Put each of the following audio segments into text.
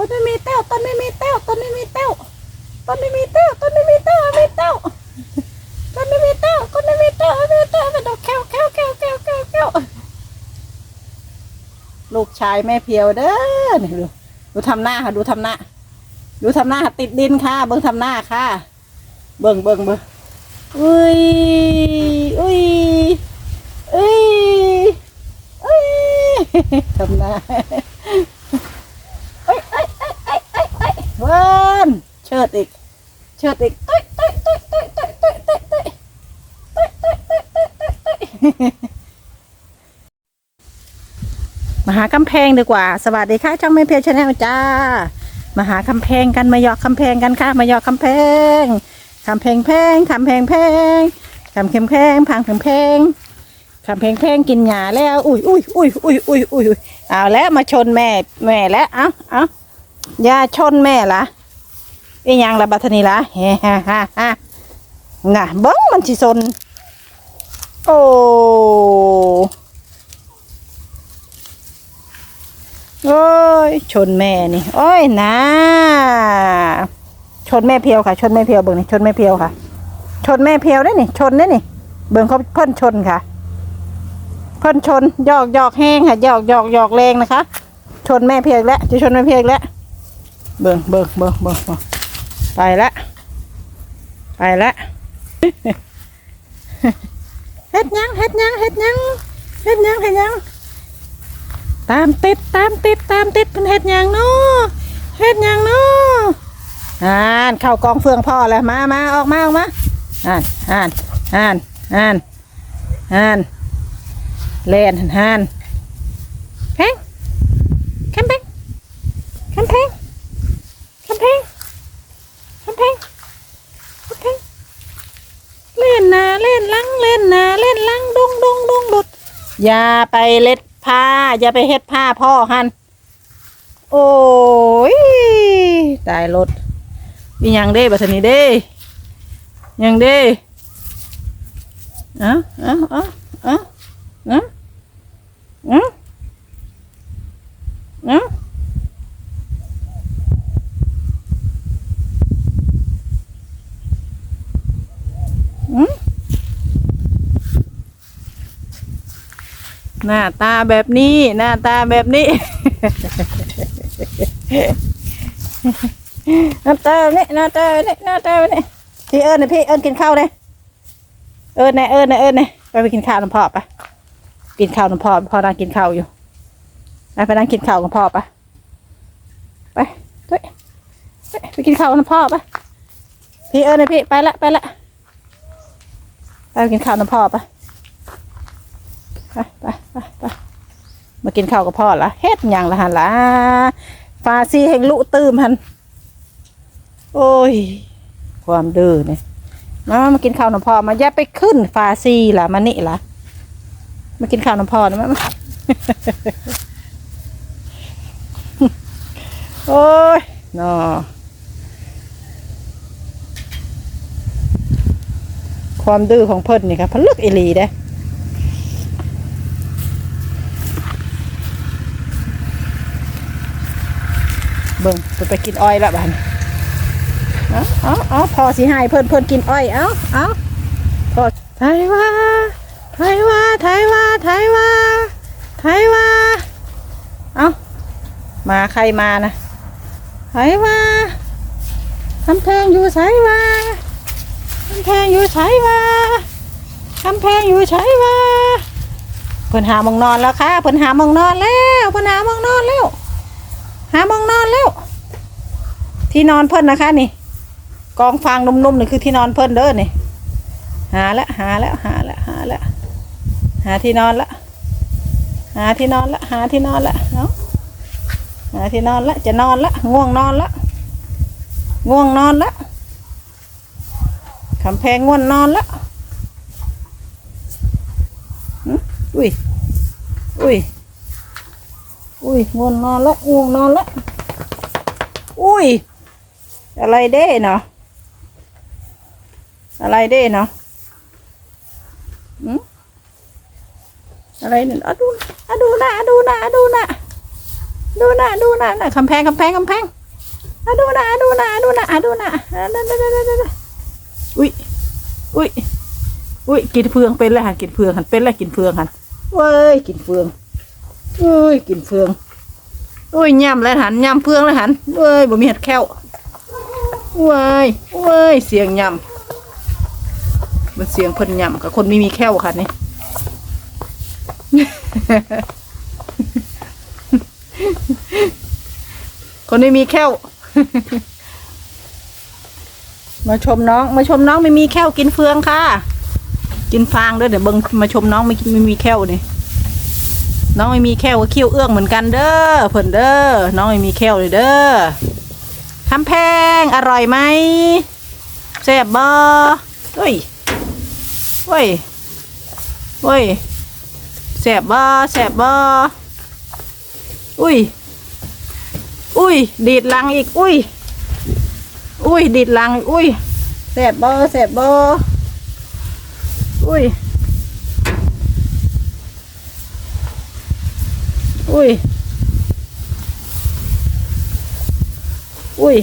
ต้นไม่มีเต้าต้นไม่มีเต้าต้นไม่มีเต้าต้นไม่มีเต้าต้นไม่มีเต้าไม่มีเต้าต้นไม่มีเต้าต้นไม่มีเต้าไม่มีเต้ามันดอกแก้วแก้วแก้วแก้วแก้วแก้วลูกชายแม่เพียวเด้อนี่ดูดูทำหน้าค่ะดูทำหน้าดูทำหน้าติดดินค่ะ เบิ่งทำหน้าค่ะ เบิ่งเบิ่งเบิ่งอุ้ยอุ้ยอุ้ยอุ้ยทำหน้า เอ้ยเอ้ยเอ้ยเอ้ยเอ้ย เอ้ยเวิร์นเชิดอีก เชิดอีกเต้ยเต้ยเต้ยเต้ยเต้ยเต้ยเต้ยเต้ยเต้ยเต้ยเต้ยเต้ยเต้ยเต้ยมาหากำแพงดีกว่า สวัสดีค่ะช่องไม่เพียวชาแนลจ้า มาหากำแพงกันมาหยอกกำแพงกันค่ะ มาหยอกกำแพงคำแพงแพงคำแพงแพงคำเข็มแพงพังแพงแพงคำแพงแพงกินหญ้าแล้ว อุ้ยอุ้ยอุ้ยอุ้ยอุ้ยอุ้ยเอาแล้วมาชนแม่แม่แล้วเอ้าเอ้า อย่าชนแม่ละไอีหยังละบัทนีละเฮ้ฮ่าฮ่าฮ่าน่ะเบิ้งมันสิซนโอ้โอ้ยชนแม่นี่ โอ้ยนะชนแม่เพียวค่ะ ชนแม่เพียวเบิ่งนี่ชนแม่เพียวค่ะ ชนแม่เพียวได้นี่ ชนได้นี่ เบิ่งเขาเพิ่นชนค่ะเพิ่นชนหยอกหยอกแห้งค่ะหยอกหยอกหยอกแรงนะคะ ชนแม่เพียกแล้วจะชนแม่เพียกแล้ว เบิ่งเบิ่งเบิ่งเบิ่งไปละ ไปละเฮ็ดยังเฮ็ดยังเฮ็ดยังเฮ็ดยังเฮ็ดยังตามติดตามติดตามติดเป็นเฮ็ดยังเนาะเฮ็ดยังเนาะอ่านเข้ากองเฟืองพ่อแล้วมามาออกมาออกมาอ่านอ่านอ่านอ่านอ่านเล่นหันหันแพงแคมเพงแคมเพงแคมเพงแคมเพงแคมเพงเล่น นล่นหลังเล่นนาเล่นลังดุงดุงดุงดุดอย่าไปเล็ดผ้า อย่าไปเฮ็ดผ้าพ่อหันโอ้ยตายรถมียังเด้บัดนี้เด้ยังเด้เอ้าเอ้าเอ้าเอ้า อืมอืมอืมอืม หน้าตาแบบนี้ หน้าตาแบบนี้ หน้าตาแบบนี้หน้าตาแบบนี้หน้าตาแบบนี้พี่เอิญนะพี่เอิญกินข้าวเลยเอิญนะเอิญนะเอิญนะไปไปกินข้าวน้ำพ่อปะกินข้าวน้ำพ่อพ่อนั่งกินข้าวอยู่ไปไปนั่งกินข้าวกับพ่อปะไปไปไปไปกินข้าวน้ำพ่อปะพี่เอิญนะพี่ไปละไปละไปกินข้าวน้ำพ่อปะ ไปไปไปไปมากินข้าวกับพ่อละเฮ็ดยังละหันละฟาซีแห่งลุตื้มหันโอ้ย ความดื้อเนี่ยมามากินข้าวน้ำพ่อมาอย่าไปขึ้นฟาซีละมานี่ละมากินข้าวน้ำพ่อนะแม่มาโอ้ยนอความดื้อของเพิ่นนี่ครับพลึกอีลีเด้ เบิ่งเพิ่นไปกินอ้อยละบ้านเอาเอาเอาพอสิให้เพิ่นเพิ่นกินอ้อยเอาเอาพอไทยว่าไทยว่าไทยว่าไทยว่าไทยว่าเอามาใครมานะไทยว่าคำแพงอยู่ไสว่าคำแพงอยู่ไสว่าคำแพงอยู่ไสว่าเพิ่นหามองนอนแล้วค่ะเพิ่นหามองนอนแล้วเพิ่นหามองนอนแล้ว หามองนอนแล้ว ที่นอนเพิ่นนะคะนี่ กองฟางนุ่มๆนี่คือที่นอนเพิ่นเด้อนี่ หาแล้วหาแล้วหาแล้วหาแล้วหาที่นอนละหาที่นอนละหาที่นอนละเนาะหาที่นอนละจะนอนละง่วงนอนละง่วงนอนละคำแพงง่วงนอนละอุ้ยอุ้ย อุ้ยง่วงนอนละง่วงนอนละอุ้ย อะไรเด้เนาะอะไรเด้เนาะอะไรเนี่ยอะดูอะดูนะอะดูนะอะดูนะดูนะดูนะนะคำแพงคำแพงคำแพงอะดูนะดูนะดูนะอะดูนะอะดูดูดูดูดูดูอุ้ยอุ้ยอุ้ยกินเฟืองเป็นแล้วหันกินเฟืองหันเป็นแล้วกินเฟืองหันเว้ยกินเฟือง เว้ยกินเฟืองอุ้ยย่ำแล้วหันย่ำเฟืองแล้วหันเว้ยบ่มีเห็ดแค้วเว้ยเว้ยเสียงย่ำมันเสียงเพิ่นย่ำกับคนไม่มีแค้วค่ะนี่คนไม่มีแค้วมาชมน้อง มาชมน้องไม่มีแค้วกินเฟืองค่ะ กินฟางด้วยเดี๋ยวเบิงมาชมน้องไม่ไม่มีแค้วนี่ น้องไม่มีแค้วก็เขี้วเอื้องเหมือนกันเด้อเพิ่นเด้อน้องไม่มีแค้วเลยเด้อคำแพงอร่อยไหมแซ่บบ่เฮ้ยเฮ้ยเฮ้ยแซ่บบ่แซ่บบ่อุ้ยอุ้ยดีดลังอีกอุ้ยอุ้ยดีดลังอุ้ยแสบบ่แสบบ่อุ้ย อุ้ย อุ้ย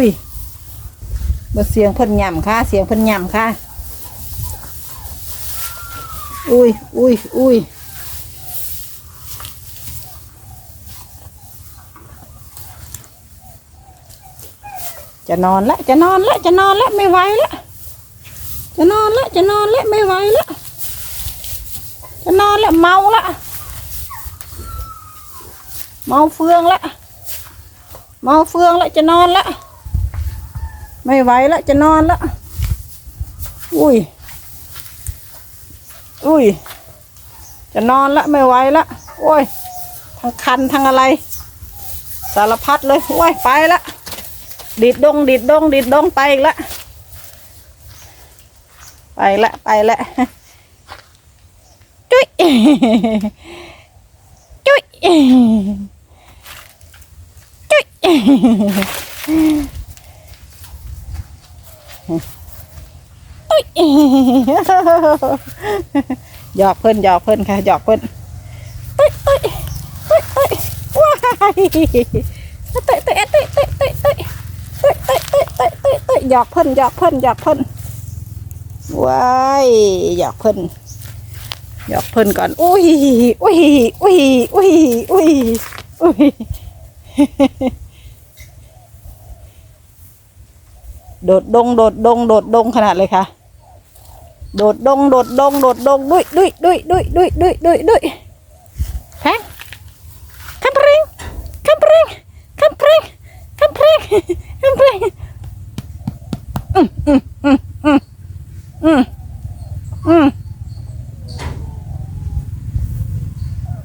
อุ้ยบ่เสียงเพิ่นย่ำค่ะ เสียงเพิ่นย่ำค่ะ อุ้ยอุ้ยอุ้ยจะนอนละจะนอนละจะนอนละไม่ไหวละจะนอนละจะนอนละไม่ไหวละจะนอนละเมาละเมาเฟืองละเมาเฟืองละจะนอนละ ไม่ไหวละจะนอนละอุ้ย อุ้ย จะนอนละไม่ไหวละโอ้ยทั้งคันทั้งอะไร สารพัดเลยโอ้ยไปละดิดดงดิดดงดิดดงไปอีกละไปละไปละจุ๊ยจุ๊ยจุ๊ยอุ๊ย หยอกเพิ่นหยอกเพิ่นค่ะหยอกเพิ่นอุ๊ยอุ๊ยอุ๊ยอุ๊ยว้ายเตะเตะเตะเตะเตะเตะเตะเตะเตะเตะเตะหยอกเพิ่นหยอกเพิ่นหยอกเพิ่นว้ายหยอกเพิ่นหยอกเพิ่นก่อนอุ้ยอุ้ยอุ้ยอุ้ยอุ้ยอุ้ย โดดดงโดดดงโดดดงขนาดเลยค่ะ โดดดงโดดดงโดดดงดุยดุยดุยดุยดุยดุยดุยดุยแพงคัมปริงคัมปริงคัมปริงคัมปริงคัมปริงอืมอืมอืมอืมอืมอืม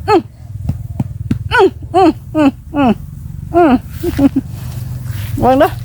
อืมอืมอืมอืมอืมวางด้วย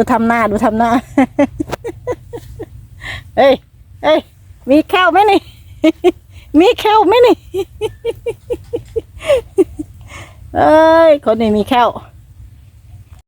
ดูทำหน้าดูทำหน้าเฮ้ยเฮ้ยมีแข้วไหมนี่ มีแข้วไหมนี่ เอ้ย คนนี้มีแข้ว